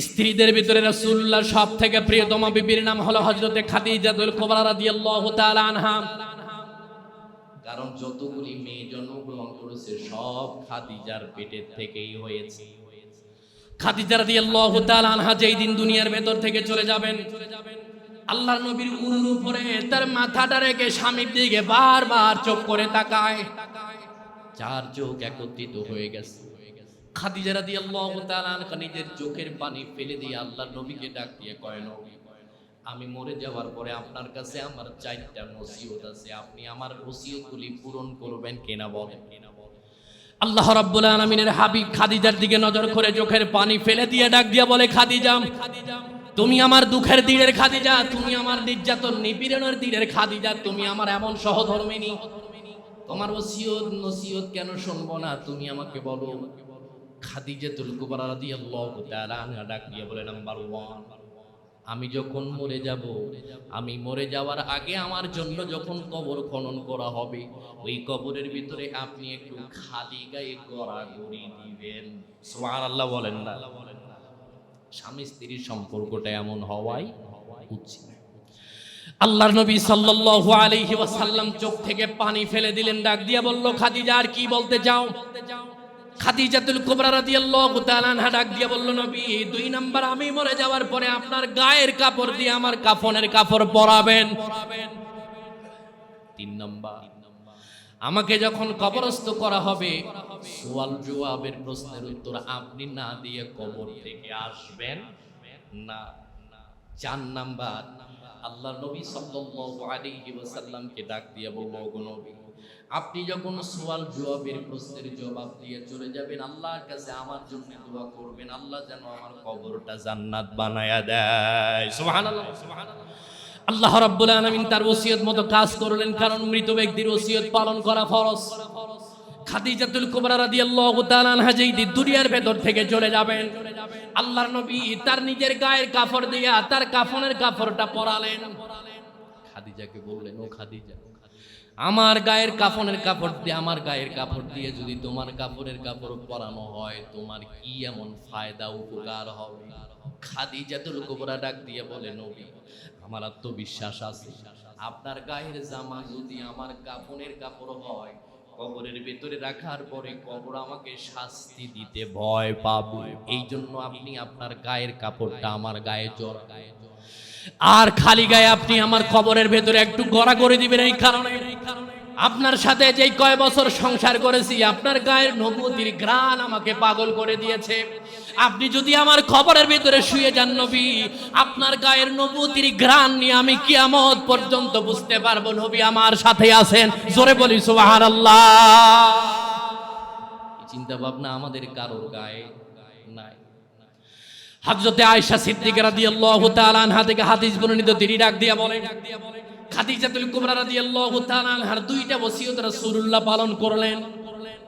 স্ত্রীদের ভিতরে রাসূলুল্লাহ সব থেকে প্রিয়তম বিবির নাম হলো হযরতে খাদিজাতুল কুবরা রাদিয়াল্লাহু তাআলা আনহা। কারণ যতগুলি মেয়ে জন্মগ্রহণ করেছে সব খাদিজার পেটের থেকেই হয়েছে। খাদিজা রাদিয়াল্লাহু তাআলা আনহা যেই দিন দুনিয়ার ভেতর থেকে চলে যাবেন আল্লাহর নবীর উরুর উপরে তার মাথাটা রেখে স্বামীর দিকে বারবার চোখ করে তাকায়। চার চোখ একত্রিত হয়ে গেছে। খাদিজা রাদিয়াল্লাহু তাআলা আনহা নিজের চোখের পানি ফেলে দিয়ে আল্লাহর নবীকে ডাক দিয়ে কয়, নবী, আমি মরে যাওয়ার পরে আপনার কাছে আমার চারটা নসিহত আছে। আপনি আমার নসিহতগুলি পূরণ করবেন কিনা বলেন? আল্লাহ রাব্বুল আলামিনের হাবিব খাদিজার দিকে নজর করে চোখের পানি ফেলে দিয়ে ডাক দিয়া বলে, খাদিজা, তুমি আমার দুঃখের দিনের খাদিজা, তুমি আমার নির্যাতন নিপীড়নের দিনের খাদিজা, তুমি আমার এমন সহধর্মিনী। তোমার ওসিয়ত নসিহত কেন শুনব না? তুমি আমাকে বলো। খাদিজাতুল কুবরা ডাক দিয়ে বলে, নাম্বার 1 আমি যখন মরে যাব, আমি মরে যাওয়ার আগে আমার জন্য যখন কবর খনন করা হবে, ওই কবরের ভিতরে আপনি একটু খালি গায়ে গড়াগড়ি দিবেন। সুবহানাল্লাহ বলেন না। স্বামী স্ত্রীর সম্পর্কটা এমন হওয়াই উচিত। আল্লাহর নবী সাল্লাল্লাহু আলাইহি ওয়াসাল্লাম চোখ থেকে পানি ফেলে দিলেন, ডাক দিয়ে বলল, খাদিজা, আর কি বলতে চাও? খাদিজাতুল কুবরা রাদিয়াল্লাহু তাআলা ডাক দিয়ে বলল, নবী, দুই নাম্বার আমি মরে যাওয়ার পরে আপনার গায়ের কাপড় দিয়ে আমার কাফনের কাপড় পরাবেন। তিন নাম্বার, আমাকে যখন কবরস্থ করা হবে সোয়াল জওয়াবের প্রশ্নের উত্তর আপনি না দিয়ে কবর থেকে আসবেন না। চার নাম্বার আল্লাহ নবী সাল্লাল্লাহু আলাইহি ওয়াসাল্লামকে ডাক দিয়ে বলল, ওগো নবী আপনি যখন সোয়াল জবাবের প্রশ্নের জবাব দিয়ে চলে যাবেন, আল্লাহর কাছে আমার জন্য দোয়া করবেন। আল্লাহ যেন আমার কবরটা জান্নাত বানায়া দেয়। সুবহানাল্লাহ আল্লাহ রাব্বুল আলামিন তার ওসিয়ত মতো কাজ করলেন, কারণ মৃত ব্যক্তির ওসিয়ত পালন করা ফরজ। খাদিজাতুল কুবরা রাদিয়াল্লাহু তাআলা আনহা যেই দিন দুনিয়ার ভেতর থেকে চলে যাবেন, আল্লাহর নবী তার নিজের গায়ের কাপড় দিয়া তার কাফনের কাপড়টা পরালেন। খাদিজাকে বললেন, ও খাদিজা আমার গায়ের কাফনের কাপড় দিয়ে, আমার গায়ের কাপড় দিয়ে যদি তোমার কাপড়ের কাপড় পরানো হয়, তোমার কি এমন ফায়দা, উপকার হবে? খাদি খাদিজাতুল কুবরা ডাক দিয়ে বলে, নবী, আমার আত্মবিশ্বাস আছে। আপনার গায়ের জামা যদি আমার কাফনের কাপড় হয়, কবরের ভেতরে রাখার পরে কবর আমাকে শাস্তি দিতে ভয় পাবে। এই জন্য আপনি আপনার গায়ের কাপড়টা আমার গায়ে জ্বর জড়ায় আর খালি গায়ে আপনি আমার কবরের ভেতরে একটু গড়া করে দিবেন এই কারণে। আপনার সাথে যেই কয় বছর সংসার করেছি, আপনার গায়ের নবুতির গ্রাণ আমাকে পাগল করে দিয়েছে। আপনি যদি আমার খবরের ভিতরে শুয়ে যান নবী, আপনার গায়ের নবুতির গ্রাণ নিয়ে আমি কিয়ামত পর্যন্ত বুঝতে পারব নবী আমার সাথে আছেন। জোরে বলি, সুবহানাল্লাহ। এই চিন্তা ভাবনা আমাদের কারোর গায়ে নাই। হযরতে আয়েশা সিদ্দিকা রাদিয়াল্লাহু তাআলা আনহা থেকে হাদিস বর্ণিত, তিনি ডাক দিয়া বলেন ডাক দিয়া বলেন খাদিজাতুল কুবরা রাদিয়াল্লাহু তাআলা আনহার দুইটা ওসিয়ত রাসূলুল্লাহ পালন করলেন।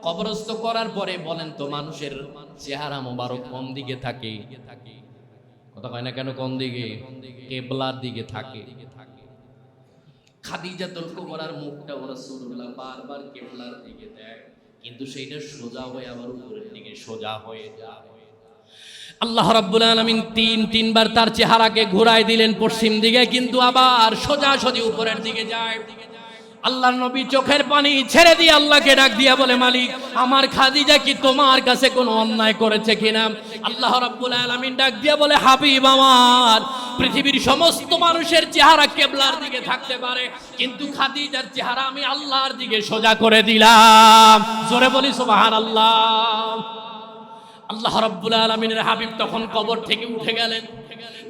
কবরস্থ করার পরে বলেন তো, মানুষের চেহারা মোবারক কোন দিকে থাকে? কথা কয় না কেন? কোন দিকে? কেবলার দিকে থাকে। খাদিজাতুল কুবরার মুখটা রাসূলুল্লাহ বারবার কেবলার দিকে দেয় কিন্তু সেইটা সোজা হয়ে আবার উপরের দিকে সোজা হয়ে যায়। আল্লাহ রাব্বুল আলামিন তিন, তিনবার তার চেহারাকে ঘুরাই দিলেন পশ্চিম দিকে, কিন্তু আবার সোজা সোজি উপরের দিকে যায়। আল্লাহ নবী চোখের পানি ছেড়ে দিয়ে আল্লাহকে ডাক দিয়া বলে, মালিক, আমার খাদিজা কি তোমার কাছে কোনো অন্যায় করেছে কিনা? আল্লাহ রাব্বুল আলামিন ডাক দিয়া বলে, হাবিব আমার, পৃথিবীর সমস্ত মানুষের চেহারা কেবলার দিকে থাকতে পারে, কিন্তু খাদিজার চেহারা আমি আল্লাহর দিকে সোজা করে দিলাম। জোরে বলি, সুবহানাল্লাহ। আল্লাহ রাব্বুল আলামিনের হাবিব তখন কবর থেকে উঠে গেলেন।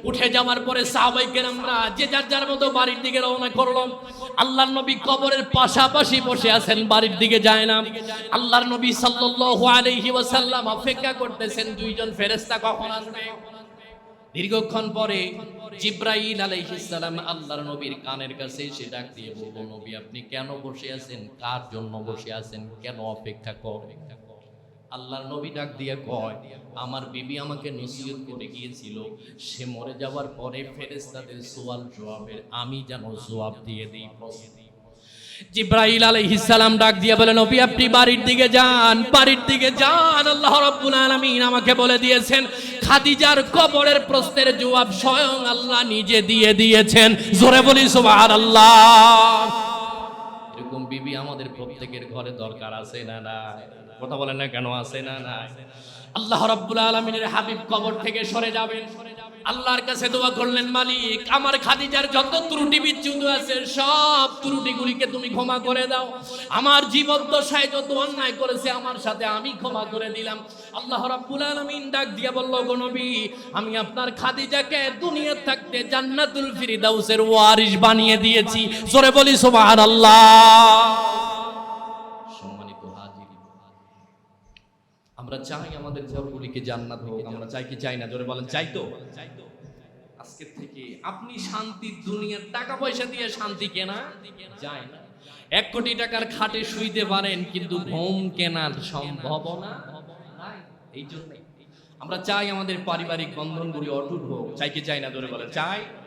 উঠে যাওয়ার পরে সাহাবাই কেরামরা যে যার যার মতো বাড়ির দিকে রওনা করলাম আল্লাহর নবী কবরের পাশাপাশি বসে আছেন, বাড়ির দিকে যায় না। আল্লাহর নবী সাল্লাল্লাহু আলাইহি ওয়াসাল্লাম অপেক্ষা করতেছেন, দুইজন ফেরেশতা কখন আসবে? দীর্ঘক্ষণ পরে জিব্রাইল আলাইহিস সালাম আল্লাহর নবীর কানের কাছে এসে ডাক দিয়ে বলল, নবী, আপনি কেন বসে আছেন? কার জন্য বসে আছেন? কেন অপেক্ষা করেন? আল্লাহর নবী ডাক দিয়ে কয়, আমার বিবি আমাকে নসিহত করে গিয়েছিল, সে মরে যাওয়ার পরে ফেরেশতাদের সোয়াল জবাবের আমি যেন জবাব দিয়ে দিই জিব্রাইল আলাইহিস সালাম ডাক দিয়ে বলেন নবী, আপনি বাড়ির দিকে যান, বাড়ির দিকে যান। আল্লাহ রাব্বুল আলামিন আমাকে বলে দিয়েছেন, খাদিজার কবরের প্রশ্নের জবাব স্বয়ং আল্লাহ নিজে দিয়ে দিয়েছেন। জোরে বলি, সুবহানাল্লাহ। এরকম বিবি আমাদের প্রত্যেকের ঘরে দরকার আছে না না কথা বলেন না কেন? আছে না না আল্লাহ রাব্বুল আলামিনের হাবিব কবর থেকে সরে যাবেন। আল্লাহর কাছে দোয়া করলেন, মালিক, আমার খাদিজার যত ত্রুটি বিচ্যুত আছে, সব ত্রুটিগুলিকে তুমি ক্ষমা করে দাও। আমার জীবদ্দশায় যত অন্যায় করেছে, আমার সাথে আমি ক্ষমা করে দিলাম। আল্লাহ রাব্বুল আলামিন ডাক দিয়ে বলল গো নবী, আমি আপনার খাদিজাকে দুনিয়া থাকতে জান্নাতুল ফিরদাউসের ওয়ারিশ বানিয়ে দিয়েছি। জোরে বলি, সুবহানাল্লাহ। আমরা চাই আমাদের ঘরগুলিকে জান্নাত হোক, আমরা চাই কি চাই না, জোরে বলেন, চাই তো। আজকে থেকে আপনি শান্তির দুনিয়ার টাকা পয়সা দিয়ে শান্তি কেনা? যায় না। এক কোটি টাকার খাটে শুইতে পারেন, কিন্তু ঘুম কেনার সম্ভাবনা এই জন্যই আমরা চাই আমাদের পারিবারিক বন্ধনগুলি অটুট হোক। চাই কি চাই না, জোরে বলেন, চাই।